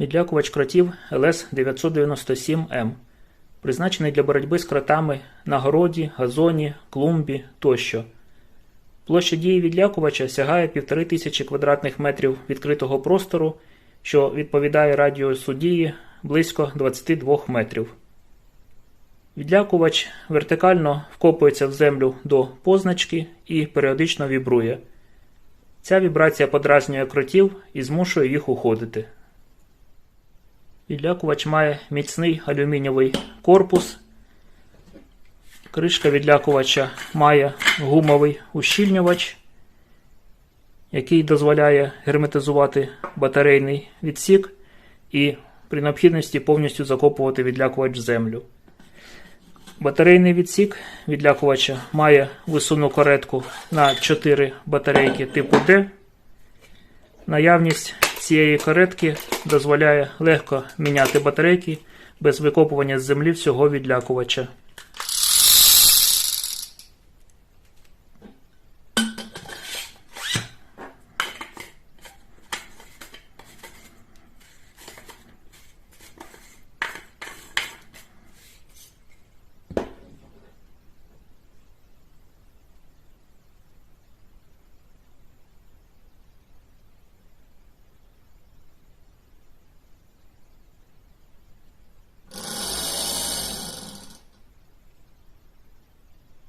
Відлякувач кротів ЛС-997М, призначений для боротьби з кротами на городі, газоні, клумбі тощо. Площа дії відлякувача сягає 1500 квадратних метрів відкритого простору, що відповідає радіусу дії близько 22 метрів. Відлякувач вертикально вкопується в землю до позначки і періодично вібрує. Ця вібрація подразнює кротів і змушує їх уходити. Відлякувач має міцний алюмінієвий корпус. Кришка відлякувача має гумовий ущільнювач, який дозволяє герметизувати батарейний відсік і при необхідності повністю закопувати відлякувач в землю. Батарейний відсік відлякувача має висувну каретку на 4 батарейки типу D. Наявність цієї каретки дозволяє легко міняти батарейки без викопування з землі всього відлякувача.